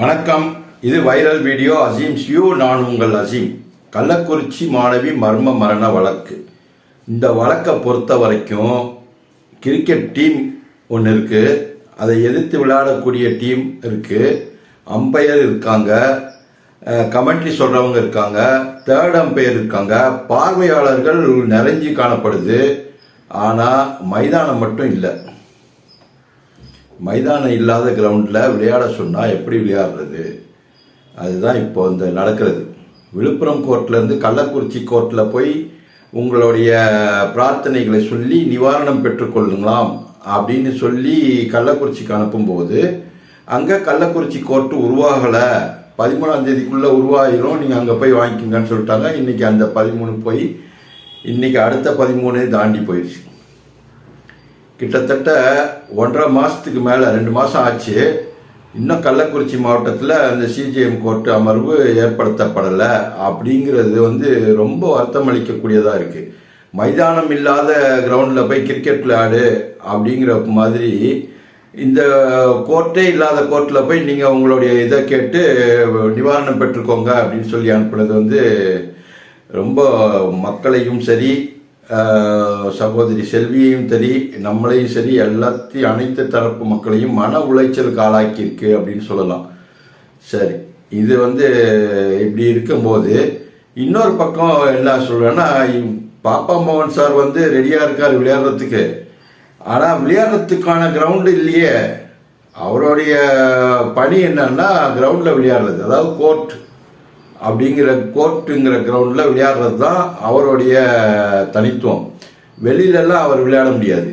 வணக்கம். இது viral video Azeem. ஷியூ நான் உங்கள் அசீம். கள்ளக்குறிச்சி மாணவி மர்ம மரண வழக்கு. இந்த வழக்கை பொறுத்த வரைக்கும் கிரிக்கெட் டீம் ஒன்று இருக்குது அதை எதிர்த்து விளையாடக்கூடிய டீம் இருக்குது அம்பையர் இருக்காங்க. கமெண்ட்ரி சொல்கிறவங்க இருக்காங்க. தேர்ட் அம்பையர் இருக்காங்க. பார்வையாளர்கள் நிறைஞ்சி காணப்படுது. ஆனால் மைதானம் மட்டும் இல்லை. மைதானம் இல்லாத கிரவுண்டில் விளையாட சொன்னால் எப்படி விளையாடுறது? அதுதான் இப்போ இந்த நடக்கிறது. விழுப்புரம் கோர்ட்லேருந்து கள்ளக்குறிச்சி கோர்ட்டில் போய் உங்களுடைய பிரார்த்தனைகளை சொல்லி நிவாரணம் பெற்றுக்கொள்ளுங்களாம் அப்படின்னு சொல்லி கள்ளக்குறிச்சிக்கு அனுப்பும்போது அங்கே கள்ளக்குறிச்சி கோர்ட்டு உருவாகலை. பதிமூணாம் தேதிக்குள்ளே உருவாகிரும் நீங்கள் அங்கே போய் வாங்கிக்கோங்கன்னு சொல்லிட்டாங்க. இன்றைக்கி அந்த பதிமூணு போய் இன்றைக்கி அடுத்த பதிமூணு தாண்டி போயிடுச்சு கிட்டத்தட்ட ஒன்றரை மாதத்துக்கு மேலே ரெண்டு மாதம் ஆச்சு. இன்னும் கள்ளக்குறிச்சி மாவட்டத்தில் அந்த சிஜிஎம் கோர்ட்டு அமர்வு ஏற்படுத்தப்படலை. அப்படிங்கிறது வந்து ரொம்ப வருத்தம் அளிக்கக்கூடியதாக இருக்குது மைதானம் இல்லாத கிரவுண்டில் போய் கிரிக்கெட் விளையாடு அப்படிங்கிற மாதிரி இந்த கோர்ட்டே இல்லாத கோர்ட்டில் போய் நீங்கள் உங்களுடைய இதை கேட்டு நிவாரணம் பெற்றுக்கோங்க அப்படின்னு சொல்லி அனுப்புனது வந்து ரொம்ப மக்களையும் சரி சகோதரி செல்வியையும் சரி நம்மளையும் சரி எல்லாத்தையும் அனைத்து தரப்பு மக்களையும் மன உளைச்சலுக்கு ஆளாக்கியிருக்கு அப்படின்னு சொல்லலாம். சரி இது வந்து இப்படி இருக்கும்போது இன்னொரு பக்கம் என்ன சொல்றேன்னா பாப்பா மோகன் சார் வந்து ரெடியாக இருக்கார் விளையாடுறதுக்கு. ஆனால் விளையாடுறதுக்கான கிரவுண்டு இல்லையே. அவருடைய பணி என்னன்னா கிரவுண்டில் விளையாடுறது. அதாவது கோர்ட் அப்படிங்கிற கோர்ட்டுங்கிற கிரவுண்டில் விளையாடுறது தான் அவருடைய தனித்துவம். வெளியிலலாம் அவர் விளையாட முடியாது.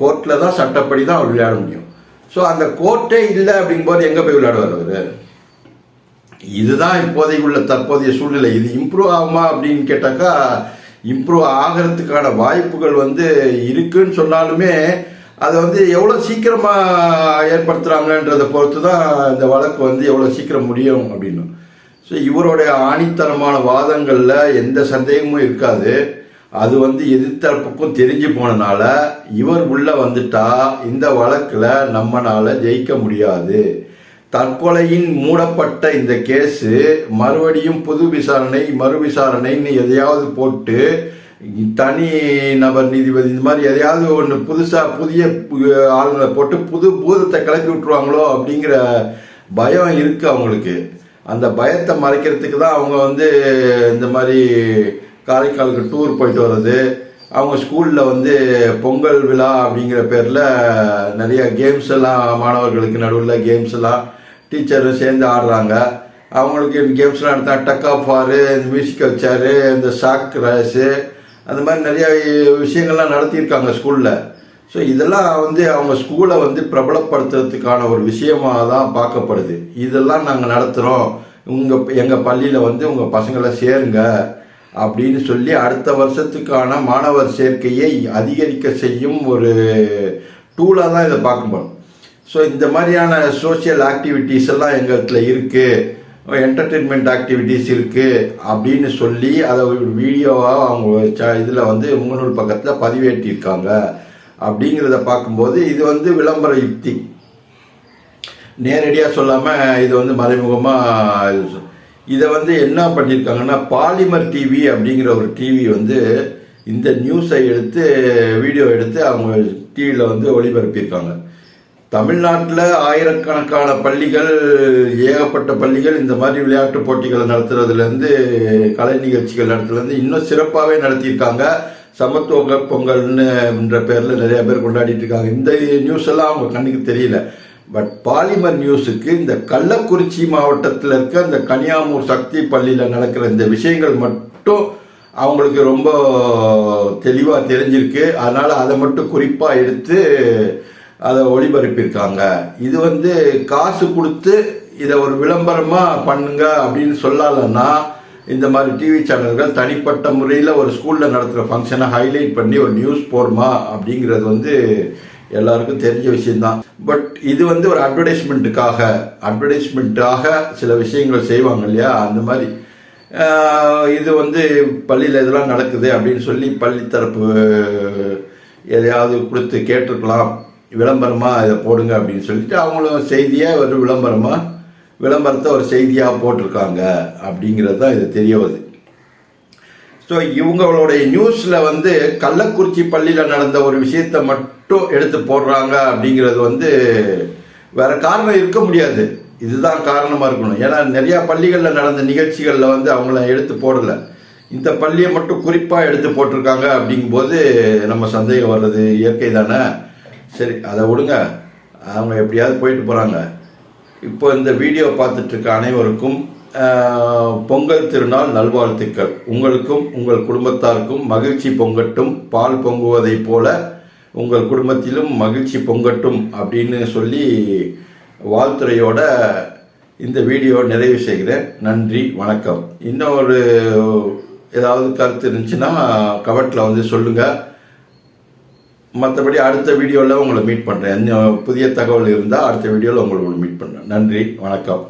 கோர்ட்டில் தான் சட்டப்படி தான் அவர் விளையாட முடியும். ஸோ அந்த கோர்ட்டே இல்லை அப்படிங்கும்போது எங்கே போய் விளையாடுவார் அவர்? இதுதான் இப்போதைக்கு உள்ள தற்போதைய சூழ்நிலை. இது இம்ப்ரூவ் ஆகுமா அப்படின்னு கேட்டாக்கா இம்ப்ரூவ் ஆகிறதுக்கான வாய்ப்புகள் வந்து இருக்குன்னு சொன்னாலுமே அதை வந்து எவ்வளோ சீக்கிரமாக ஏற்படுத்துகிறாங்கன்றதை பொறுத்து தான் இந்த வழக்கு வந்து எவ்வளோ சீக்கிரம் முடியும் அப்படின்னு. ஸோ இவருடைய ஆணித்தரமான வாதங்களில் எந்த சந்தேகமும் இருக்காது. அது வந்து எதிர்த்தரப்புக்கும் தெரிஞ்சு போனனால இவர் உள்ள வந்துட்டா இந்த வழக்கில் நம்மளால் ஜெயிக்க முடியாது. தற்கொலையின் மூடப்பட்ட இந்த கேஸு மறுபடியும் புது விசாரணை மறு விசாரணைன்னு எதையாவது போட்டு தனி நபர் நீதிபதி இந்த மாதிரி எதையாவது ஒன்று புதுசாக புதிய பு- ஆளுங்களை போட்டு புது பூதத்தை கிளப்பி விட்டுருவாங்களோ அப்படிங்கிற பயம் இருக்குது அவங்களுக்கு. அந்த பயத்தை மறைக்கிறதுக்கு தான் அவங்க வந்து இந்த மாதிரி காரைக்காலுக்கு டூர் போயிட்டு வர்றது. அவங்க ஸ்கூலில் வந்து பொங்கல் விழா அப்படிங்கிற பேரில் நிறைய கேம்ஸ் எல்லாம் மாணவர்களுக்கு நடுவில் கேம்ஸ் எல்லாம் டீச்சரும் சேர்ந்து ஆடுறாங்க. அவங்களுக்கு கேம்ஸ்லாம் எடுத்தா டக் ஆஃப் ஆறு இந்த மியூசிக்கல் சேரு இந்த சாக் ரேஸு அந்த மாதிரி நிறைய விஷயங்கள்லாம் நடத்தியிருக்காங்க ஸ்கூலில் ஸோ இதெல்லாம் வந்து அவங்க ஸ்கூலை வந்து பிரபலப்படுத்துறதுக்கான ஒரு விஷயமாக தான் பார்க்கப்படுது. இதெல்லாம் நாங்கள் நடத்துகிறோம் உங்கள் எங்கள் பள்ளியில் வந்து உங்கள் பசங்களை சேருங்க அப்படின்னு சொல்லி அடுத்த வருஷத்துக்கான மாணவர் சேர்க்கையை அதிகரிக்க செய்யும் ஒரு டூலாக தான் இதை பார்க்கப்படும் ஸோ இந்த மாதிரியான சோஷியல் ஆக்டிவிட்டீஸ் எல்லாம் எங்கள்கிட்ட இருக்குது என்டர்டெயின்மெண்ட் ஆக்டிவிட்டீஸ் இருக்குது அப்படின்னு சொல்லி அதை வீடியோவாக அவங்க இதில் வந்து முகநூல் பக்கத்தில் பதிவேற்றியிருக்காங்க அப்படிங்கிறத பார்க்கும்போது இது வந்து விளம்பர யுக்தி. நேரடியாக சொல்லாமல் இது வந்து மறைமுகமாக இதை வந்து என்ன பண்ணியிருக்காங்கன்னா பாலிமர் டிவி அப்படிங்கிற ஒரு டிவி வந்து இந்த நியூஸை எடுத்து வீடியோ எடுத்து அவங்க டிவியில் வந்து ஒளிபரப்பியிருக்காங்க. தமிழ்நாட்டில் ஆயிரக்கணக்கான பள்ளிகள் ஏகப்பட்ட பள்ளிகள் இந்த மாதிரி விளையாட்டு போட்டிகளை நடத்துறதுலேருந்து கலை நிகழ்ச்சிகள் நடத்துறதுலேருந்து இன்னும் சிறப்பாகவே நடத்தியிருக்காங்க. சமத்துவ பொங்கல்னு என்ற பேரில் நிறைய பேர் கொண்டாடிட்டு இருக்காங்க. இந்த நியூஸ் எல்லாம் அவங்க கண்ணுக்கு தெரியல. பட் பாலிமர் நியூஸுக்கு இந்த கள்ளக்குறிச்சி மாவட்டத்தில் இருக்க இந்த கனியாமூர் சக்தி பள்ளியில் நடக்கிற இந்த விஷயங்கள் மட்டும் அவங்களுக்கு ரொம்ப தெளிவாக தெரிஞ்சிருக்கு. அதனால் அதை மட்டும் குறிப்பாக எடுத்து அதை ஒளிபரப்பியிருக்காங்க. இது வந்து காசு கொடுத்து இதை ஒரு விளம்பரமாக பண்ணுங்க அப்படின்னு சொல்லலைன்னா இந்த மாதிரி டிவி சேனல்கள் தனிப்பட்ட முறையில் ஒரு ஸ்கூலில் நடத்துகிற ஃபங்க்ஷனை ஹைலைட் பண்ணி ஒரு நியூஸ் போடுமா அப்படிங்கிறது வந்து எல்லாருக்கும் தெரிஞ்ச விஷயம்தான். பட் இது வந்து ஒரு அட்வர்டைஸ்மெண்ட்டுக்காக அட்வர்டைஸ்மெண்ட்டாக சில விஷயங்கள் செய்வாங்க இல்லையா? அந்த மாதிரி. இது வந்து பள்ளியில் இதெல்லாம் நடக்குது அப்படின்னு சொல்லி பள்ளி தரப்பு எதையாவது கொடுத்து கேட்டிருக்கலாம். விளம்பரமாக இதை போடுங்க அப்படின்னு சொல்லிட்டு அவங்களும் செய்தியை ஒரு விளம்பரமாக விளம்பரத்தை ஒரு செய்தியாக போட்டிருக்காங்க அப்படிங்கிறது தான் இது தெரிய வருது. ஸோ இவங்களுடைய நியூஸில் வந்து கள்ளக்குறிச்சி பள்ளியில் நடந்த ஒரு விஷயத்தை மட்டும் எடுத்து போடுறாங்க அப்படிங்கிறது வந்து வேறு காரணம் இருக்க முடியாது. இதுதான் காரணமாக இருக்கணும். ஏன்னா நிறையா பள்ளிகளில் நடந்த நிகழ்ச்சிகளில் வந்து அவங்கள எடுத்து போடலை. இந்த பள்ளியை மட்டும் குறிப்பாக எடுத்து போட்டிருக்காங்க அப்படிங்கும்போது நம்ம சந்தேகம் வர்றது இயற்கை தானே? சரி அதை விடுங்க. அவங்க எப்படியாவது போயிட்டு போகிறாங்க இப்போ இந்த வீடியோ பார்த்துட்டு இருக்க அனைவருக்கும் பொங்கல் திருநாள் நல்வாழ்த்துக்கள். உங்களுக்கும் உங்கள் குடும்பத்தாருக்கும் மகிழ்ச்சி பொங்கட்டும் பால் பொங்குவதைப் போல உங்கள் குடும்பத்திலும் மகிழ்ச்சி பொங்கட்டும் அப்படின்னு சொல்லி வாழ்த்துறையோட இந்த வீடியோ நிறைவு செய்கிறேன். நன்றி வணக்கம். இன்னொரு ஏதாவது கருத்து இருந்துச்சுன்னா கமெண்ட்டில் வந்து சொல்லுங்கள் மற்றபடி அடுத்த வீடியோவில் உங்களை மீட் பண்ணுறேன் புதிய தகவல் இருந்தால் அடுத்த வீடியோவில் உங்களை மீட் பண்ணுறேன் நன்றி வணக்கம்.